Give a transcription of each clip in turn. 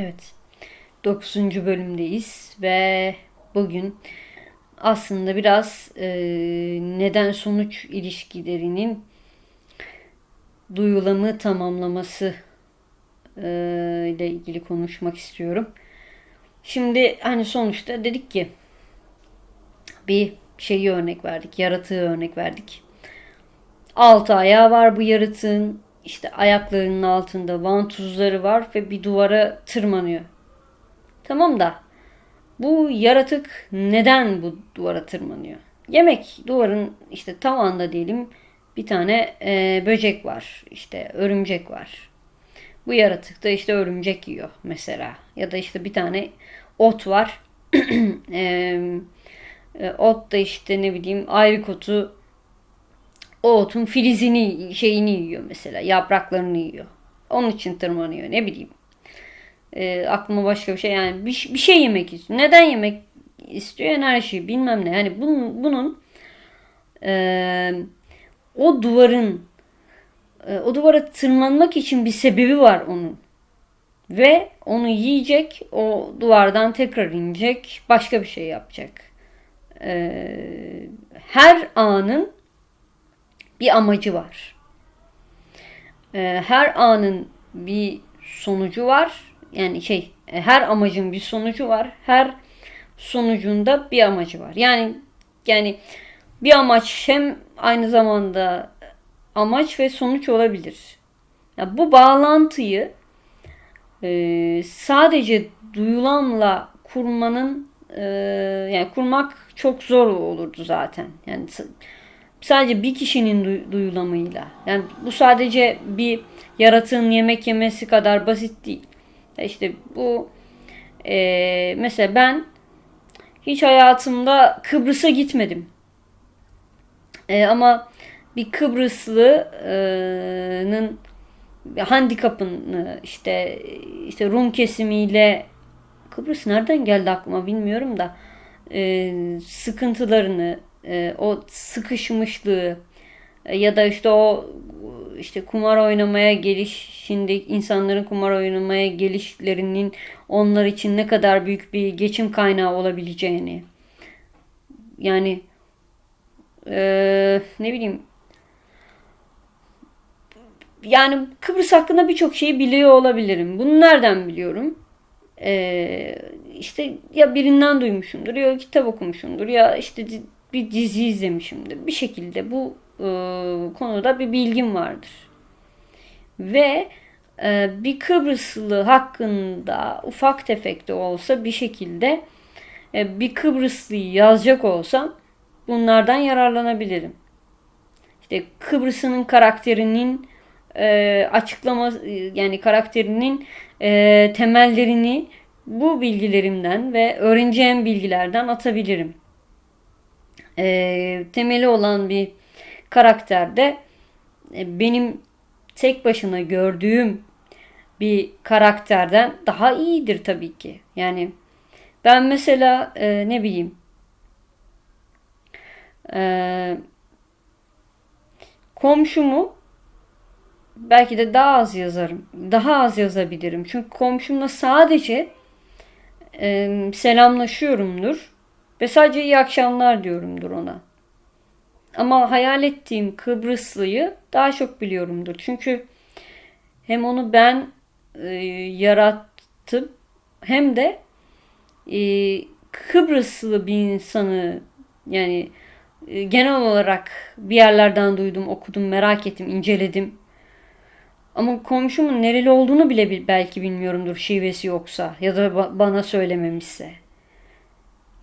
Evet. 9. bölümdeyiz ve bugün aslında biraz e, neden sonuç ilişkilerinin duyulamı tamamlaması e, ile ilgili konuşmak istiyorum. Şimdi hani sonuçta dedik ki bir şeyi örnek verdik, yaratığı örnek verdik. Altı ayağı var bu yaratığın. İşte ayaklarının altında vantuzları var ve bir duvara tırmanıyor. Tamam da bu yaratık neden bu duvara tırmanıyor? Yemek duvarın işte tavanda diyelim bir tane e, böcek var. işte örümcek var. Bu yaratık da işte örümcek yiyor mesela. Ya da işte bir tane ot var. e, e, ot da işte ne bileyim ayrikotu o otun filizini şeyini yiyor mesela yapraklarını yiyor. Onun için tırmanıyor ne bileyim. E, aklıma başka bir şey yani bir, bir şey yemek istiyor. Neden yemek istiyor enerji bilmem ne. Yani bunun, bunun e, o duvarın e, o duvara tırmanmak için bir sebebi var onun. Ve onu yiyecek, o duvardan tekrar inecek, başka bir şey yapacak. E, her anın bir amacı var. E, her anın bir sonucu var. Yani şey, e, her amacın bir sonucu var. Her sonucunda bir amacı var. Yani yani bir amaç hem aynı zamanda amaç ve sonuç olabilir. Yani bu bağlantıyı e, sadece duyulanla kurmanın e, yani kurmak çok zor olurdu zaten. Yani sadece bir kişinin duy, duyulamıyla. Yani bu sadece bir yaratığın yemek yemesi kadar basit değil. İşte bu e, mesela ben hiç hayatımda Kıbrıs'a gitmedim. E, ama bir Kıbrıslı'nın handikapını işte işte Rum kesimiyle Kıbrıs nereden geldi aklıma bilmiyorum da e, sıkıntılarını e, o sıkışmışlığı e, ya da işte o işte kumar oynamaya geliş şimdi insanların kumar oynamaya gelişlerinin onlar için ne kadar büyük bir geçim kaynağı olabileceğini yani e, ne bileyim yani Kıbrıs hakkında birçok şeyi biliyor olabilirim. Bunu nereden biliyorum? Ee, işte ya birinden duymuşumdur ya kitap okumuşumdur ya işte bir dizi izlemişimdir. Bir şekilde bu e, konuda bir bilgim vardır. Ve e, bir Kıbrıslı hakkında ufak tefek de olsa bir şekilde e, bir Kıbrıslıyı yazacak olsam bunlardan yararlanabilirim. İşte Kıbrıs'ın karakterinin e, açıklama yani karakterinin e, temellerini bu bilgilerimden ve öğreneceğim bilgilerden atabilirim. E, temeli olan bir karakterde e, benim tek başına gördüğüm bir karakterden daha iyidir tabii ki. Yani ben mesela e, ne bileyim e, komşumu belki de daha az yazarım. Daha az yazabilirim. Çünkü komşumla sadece e, selamlaşıyorumdur. Ve sadece iyi akşamlar diyorumdur ona. Ama hayal ettiğim Kıbrıslıyı daha çok biliyorumdur. Çünkü hem onu ben e, yarattım hem de e, Kıbrıslı bir insanı yani e, genel olarak bir yerlerden duydum, okudum, merak ettim, inceledim. Ama komşumun nereli olduğunu bile belki bilmiyorumdur şivesi yoksa ya da bana söylememişse.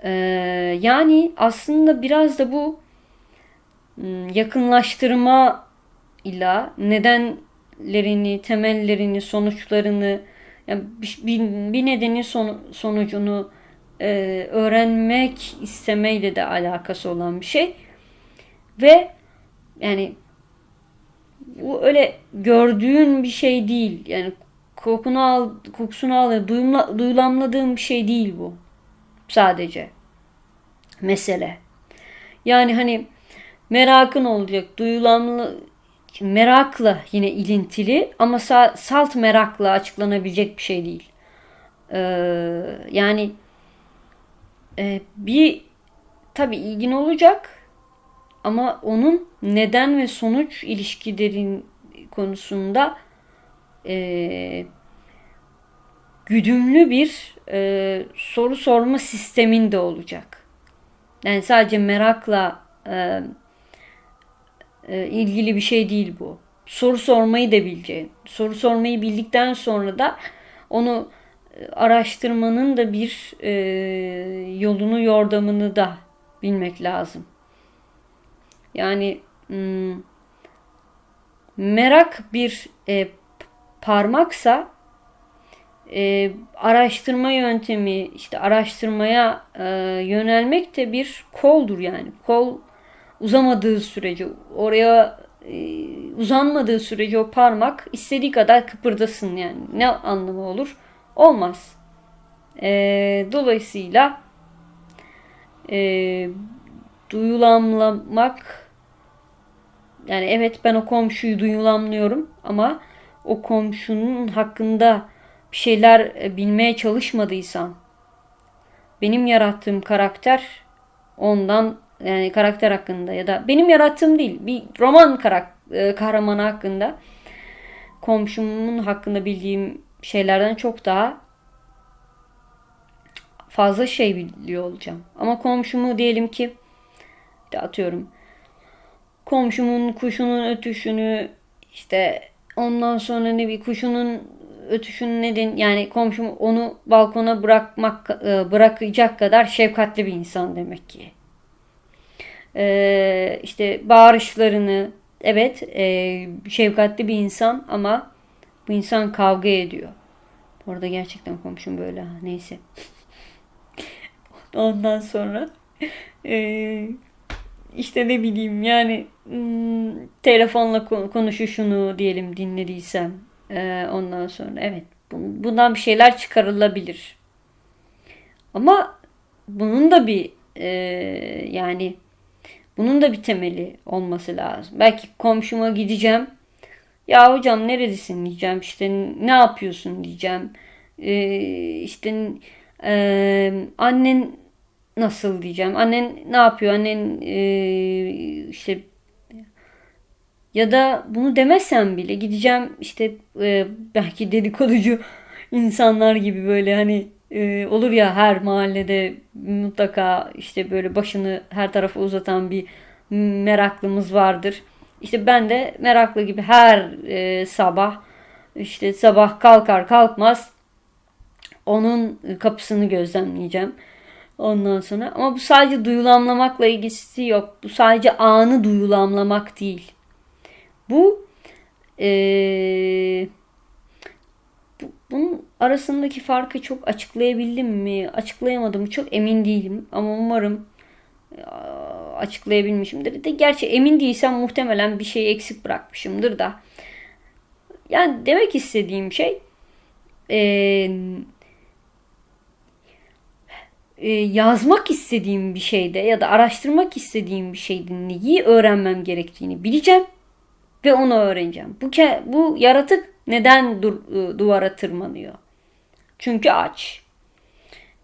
Ee, yani aslında biraz da bu hmm, yakınlaştırma ile nedenlerini, temellerini, sonuçlarını yani bir, bir nedenin son, sonucunu e, öğrenmek istemeyle de alakası olan bir şey. Ve yani bu öyle gördüğün bir şey değil. Yani kokunu al, kokusunu al, duyumla, duyulamladığın bir şey değil bu. Sadece. Mesele. Yani hani merakın olacak, duyulamlı merakla yine ilintili ama salt merakla açıklanabilecek bir şey değil. e, yani e, bir tabii ilgin olacak ama onun neden ve sonuç ilişkilerin konusunda e, güdümlü bir e, soru sorma sistemin de olacak. Yani sadece merakla e, e, ilgili bir şey değil bu. Soru sormayı da bileceğin. Soru sormayı bildikten sonra da onu e, araştırmanın da bir e, yolunu yordamını da bilmek lazım. Yani hmm, merak bir e, parmaksa e, araştırma yöntemi işte araştırmaya e, yönelmek de bir koldur yani. Kol uzamadığı sürece oraya e, uzanmadığı sürece o parmak istediği kadar kıpırdasın yani. Ne anlamı olur? Olmaz. E, dolayısıyla e, duyulamlamak yani evet ben o komşuyu duyulamlıyorum ama o komşunun hakkında bir şeyler e, bilmeye çalışmadıysam benim yarattığım karakter ondan yani karakter hakkında ya da benim yarattığım değil bir roman karak e, kahramanı hakkında komşumun hakkında bildiğim şeylerden çok daha fazla şey biliyor olacağım. Ama komşumu diyelim ki de atıyorum komşumun kuşunun ötüşünü işte ondan sonra ne bir kuşunun ötüşünün neden yani komşum onu balkona bırakmak e, bırakacak kadar şefkatli bir insan demek ki. Ee, işte bağırışlarını evet e, şefkatli bir insan ama bu insan kavga ediyor. Orada gerçekten komşum böyle neyse. Ondan sonra e, işte ne bileyim yani hmm, telefonla konuşuşunu diyelim dinlediysem e, ondan sonra evet bundan bir şeyler çıkarılabilir. Ama bunun da bir e, yani bunun da bir temeli olması lazım. Belki komşuma gideceğim. Ya hocam neredesin diyeceğim. İşte ne yapıyorsun diyeceğim. E, işte e, annen nasıl diyeceğim. Annen ne yapıyor? Annen e, işte ya da bunu demesem bile gideceğim işte e, belki dedikoducu insanlar gibi böyle hani e, olur ya her mahallede mutlaka işte böyle başını her tarafa uzatan bir meraklımız vardır. İşte ben de meraklı gibi her e, sabah işte sabah kalkar kalkmaz onun kapısını gözlemleyeceğim. Ondan sonra ama bu sadece duyulamlamakla ilgisi yok. Bu sadece anı duyulamlamak değil. Bu ee, bu, bunun arasındaki farkı çok açıklayabildim mi? Açıklayamadım çok emin değilim ama umarım açıklayabilmişimdir. De gerçi emin değilsem muhtemelen bir şey eksik bırakmışımdır da. Yani demek istediğim şey eee e, yazmak istediğim bir şeyde ya da araştırmak istediğim bir şeyde neyi öğrenmem gerektiğini bileceğim ve onu öğreneceğim. Bu ke bu yaratık neden dur, e, duvara tırmanıyor? Çünkü aç.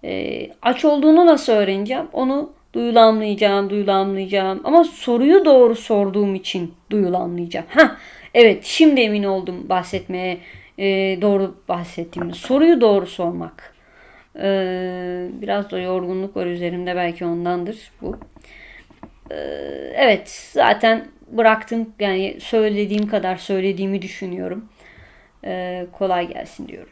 E, aç olduğunu nasıl öğreneceğim? Onu duyulamlayacağım, duyulamlayacağım. Ama soruyu doğru sorduğum için duyulamlayacağım. Ha, evet şimdi emin oldum bahsetmeye e, doğru bahsettiğimi. Soruyu doğru sormak. Ee, biraz da yorgunluk var üzerimde belki ondandır bu. Ee, evet zaten bıraktım yani söylediğim kadar söylediğimi düşünüyorum. Ee, kolay gelsin diyorum.